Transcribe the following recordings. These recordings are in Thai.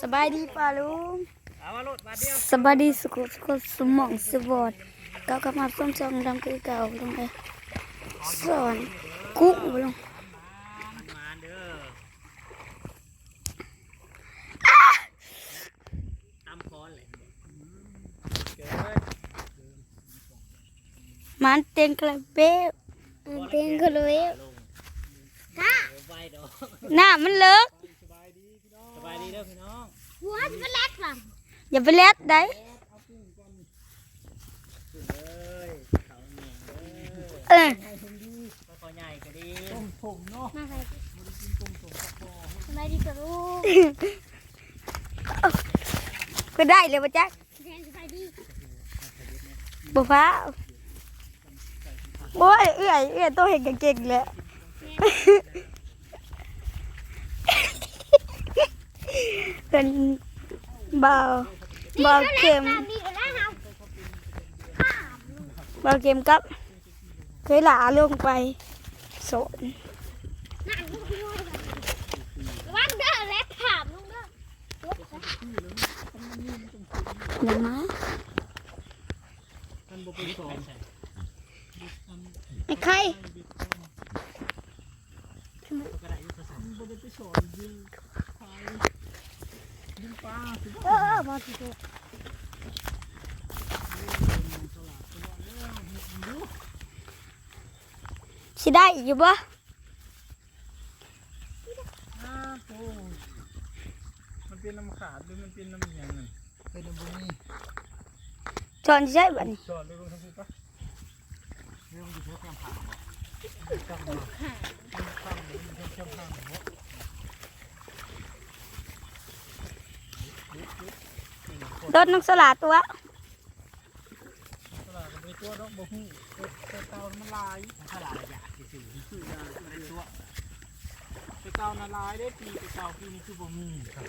สบายดีป่าลุงเอามาโหลดมาเดียวสบายดีสุขสุขสมองสวอดเก้ากลับมาส้มจองดำคือเก่าลงไปสอนกุ้งบ่ลงมาเด้อตำคอนเลยเกิดมันเต็งกระเบ้มันเต็งกระเบ้ลงไฟดอกหน้ามันเลิกสบายดี เด้อพี่น้องหัวมันเล็กหลังอย่าไปเล็ดได้เอ้ยเขาเหนียงเด้อเออก็คอใหญ่ก็ดีมาใครสบายดีป่าลุงก็ได้เลยป่ะจ๊ะสบายดีบ่ฟ้าโอ้ยเอื้อยเอื้อยตัวเห็นเก่งๆเลย เป็นเบาเบาเข็มตามดีกันแล้วเฮาเบาเข็มกับเคยหลาลงไปโสนนั่งลูกน้อยกันวันเด้อและถามลุงเด้ออย่ามาท่านบุเป็นสอนไอ้ใคร เออเออบ่สิโตสิได้อีกอยู่บ่มันเป็นน้ำขาดหรือมันเป็นน้ำยังนั่นเป็นน้ำบุญจอนสิใช่บัดนี้สอนเลยลงทั้งสิ้นปะเรื่องอยู่เพื่อความผ่าน รถน้องสลาตัวตลาดมันเป็นตัวดอกบ่ฮู้แต่เตามันลายตลาดอยากสิคือยาเป็นตัวแต่เตาน่ะลายได้ปีแต่เตาปีนี้คือบ่มีครับ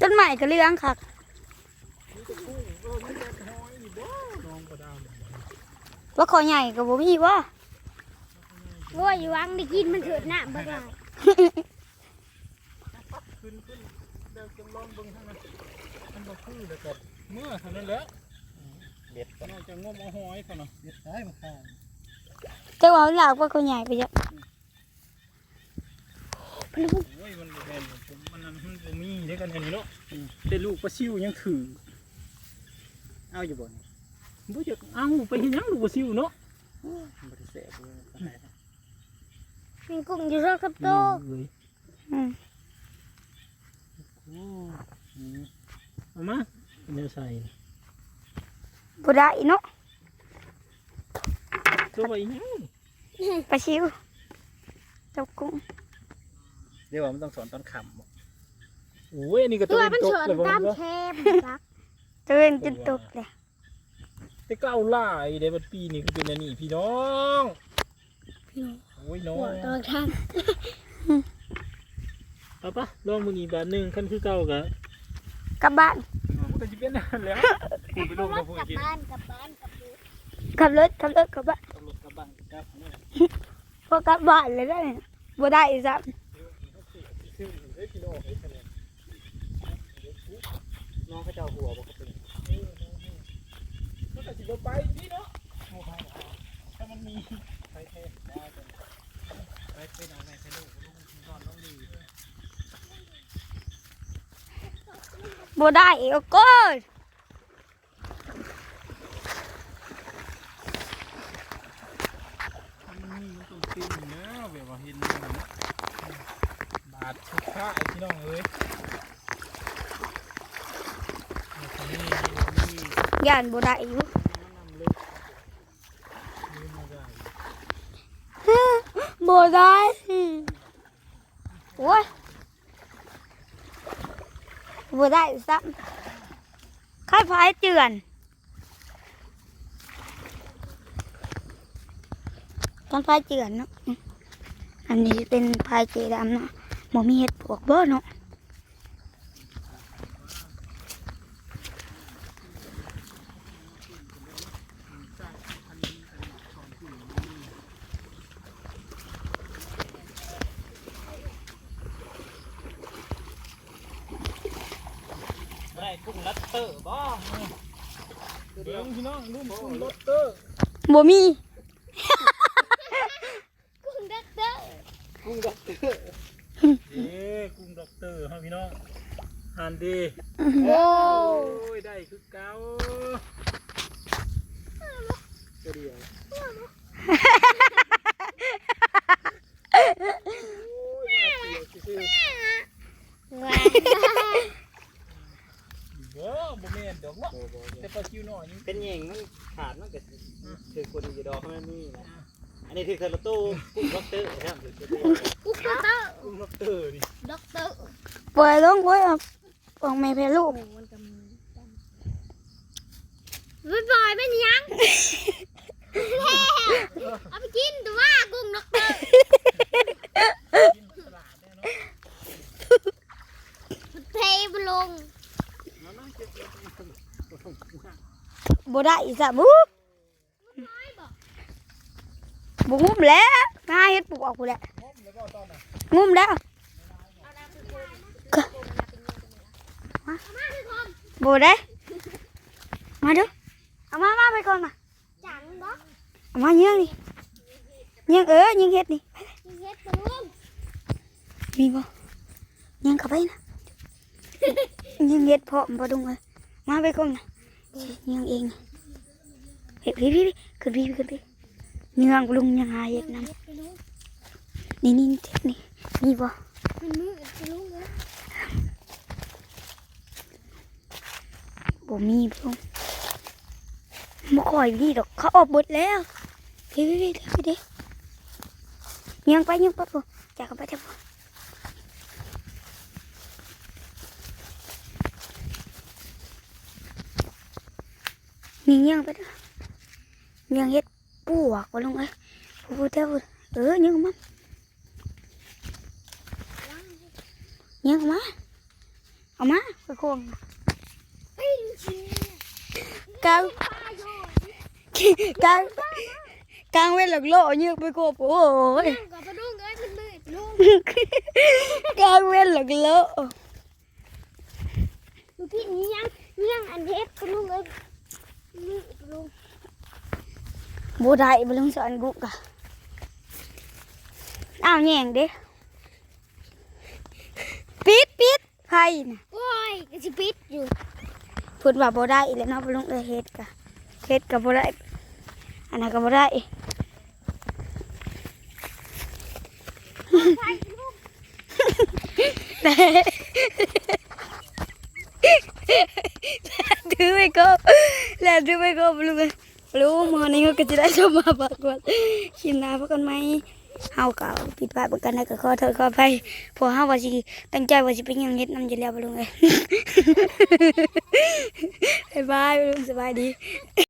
ต้นใหม่ก็เลี้ยงคักนี่จะกุ้งเออนี่จะหอยนี่บ่น้องประดามว่าขอใหญ่ก็บ่มีบ่โอ้ยวังได้กินมันเถิดน้ำบ่ได้ ขึ้นขึ้นเดี๋ยวจำลองเบิ่งทางนั้นมันบ่คือแล้วก็เมื่อเท่านั้นแหละเบ็ดก็น่าจะงมเอาหอยเขาเนาะเบ็ดได้มาข้างแต่ว่าหลากว่าเขาใหญ่ไปเยอะโอ้ยมันบ่แม่นผมมันนั่นมันบ่มีเด้กันอันนี้เนาะแต่ลูกปลาซิวยังถือเอาอยู่บ่นี่บ่จักเอาไปเฮ็ดหยังลูกปลาซิวเนาะบ่ได้แซ่บเลยปานใดมีกุ้งอยู่รอบกับโตเอ้ยอืมโอ้อืม เอามาเดี๋ยวใส่บ่ได้เนาะตัวไว้ยังปลาชิวเจ้ากุ้งเดี๋ยวว่ามันต้องสอนตอนค่ำบ่โอ้ยอันนี่ก็ตัตัววเป็นมันตกเฉินเลยบ่ตามเนาะแคมจักเตือนจนตกเลยแต่เก้าล่ายเด้บัดปีนี้ก็เป็นอันนี้พี่น้องโอ้ยน้อหัวงตัวทาง เอาปะลองมือนี้บาทหนึ่งขั้นคือเก่ากะกลับบ้านมันก็จะเป็นนั่นแล้วคุณไปลงกับพวกกลับกินบ้านกลับบ้านกลับบ้านขับรถขับรถกลับบ้านตำรวจกับบังกับนี่พอกลับบ้านเลยได้บ่ได้อีกซ้ซึ่งได้พี่น้องไอ้คะแนนน้องเขาเจ้าหัวบอกเขาเป็นก็จะสิบไปนี่เนาะถ้ามันมีไปเทได้ไปเป็นเอาแม่ใช้ลูกลูกนอนน้องดีำ บ่ได้อีกโก้ยมันมีมันต้องตึงแล้วแบบว่าเห็นมันบาดชุกข้าไอ้พี่น้องเอ้ยนี่นี่ย่านบ่ได้อยู่มันนำเล็กนี่มาได้บ่ได้โอ้ย บ่ได้อีกซ้ำค่ายพายเจือนต้นพายเจือนเนาะอันนี้เป็นพายเจดำเนาะหมอมีเห็ดปวกเบ่เนาะ กุ้งลัตเตอร์บ่เดี๋ยวพี่น้องลืมกุ้งลัตเตอร์บ่มีกุ้งดักเตอร์กุ้งด็อกเตอร์เด้กุ้งด็อกเตอร์ฮะพี่น้องหันดีโอ้ยได้คือเก่าตัวเดียวโอ้ยมาเสียวซื่อว้าๆ เด้อบ่แม่นดอกเนาะแต่ปลาคิวน้อยนี่ เป็นแยงมันขาดมันก็ถือคนอยู่ดอกมันนี่นะอันนี้ถือเทอร์ตู้กุ้งล็อกเตอร์ครับถือเทอร์ตู้กุ้งดักเตอร์กุ้งด็อกเตอร์นี่ดักเตอร์ปล่อยลงไว้ออกออกแม่แพ้ลูกไม่ปล่อยไม่ยังเอาไปกินแต่ว่ากุ้งดักเตอร์กินตลาดแน่เนาะเทไปลง บ่ได้อีสับบุบ่งุ้มแล้วง่ายเฮ็ดปลูกออกพู้นแหละงุ้มแล้วก็มาบ่ได้มาเด้อเอามามาไปก่อนมาจังเนาะเอามาเยี่ยงนี่เยี่ยงเออเยี่ยงเฮ็ดนี่เฮ็ดกระลุงมีบ่เยี่ยงเข้าไปนะเยี่ยงเฮ็ดเพาะบ่ดุงเลยมาไปก่อนนะเยี่ยงเองนะเฮ้ยพี่พี่พี่ขึ้นพี่ขึ้นพี่เยี่ยงลุงยังหาเฮ็ดนำเฮ็ดกระลุงนี่นี่เทคนี่นี่บ่มันมือกระลุงเลยบ่มีเพิ่งบ่ค่อยมีดอกเขาออกหมดแล้วพี่พี่พี่พี่เด้ยังไปยังไปบ่จากกันไปจาก บ่นี่ยังไปเด้อยังเฮ็ดปวกบ่ลงเอ้ยผู้ผู้เท่าเออยังมายังเอามาเอามาไปโคงปิ้งชีกลางปลาโยนกลางกลางเว้นหลักโลยืกไปโคบโอ้ยนั่งกับกระลุงเอ้ยมันมืดลุงกลางเว้นหลักโลดูพี่นี่ยังนี่ยังอันเฮ็ดกระลุงเอ้ยมืดกระ ลุงบูได้บลุงสอนกุกะอ้าวแย่งเด้ปิดปิดไพ่น่ะโอ้ยกระสิปิดอยู่พูดว่าบูได้แล้วเนาะบลุงเอยเฮ็ดกะเฮ็ดกับบูได้อันนั้นก็บูได้ถือไปก็แล้ วถือไปก็บลุงเอ้ยบลุงมื้อนี้ก็จะได้ชมมาปากว่าชิมน้าพวกกันไหมเฮาเก่าผิดพลาดประกันได้ก็ขอโทษขออภัยพอเฮาว่าสิตั้งใจว่าสิเป็นยังเฮ็ดน้ำจะแล้วบลุงเอ้ยบ๊ายบายลุงสบายดี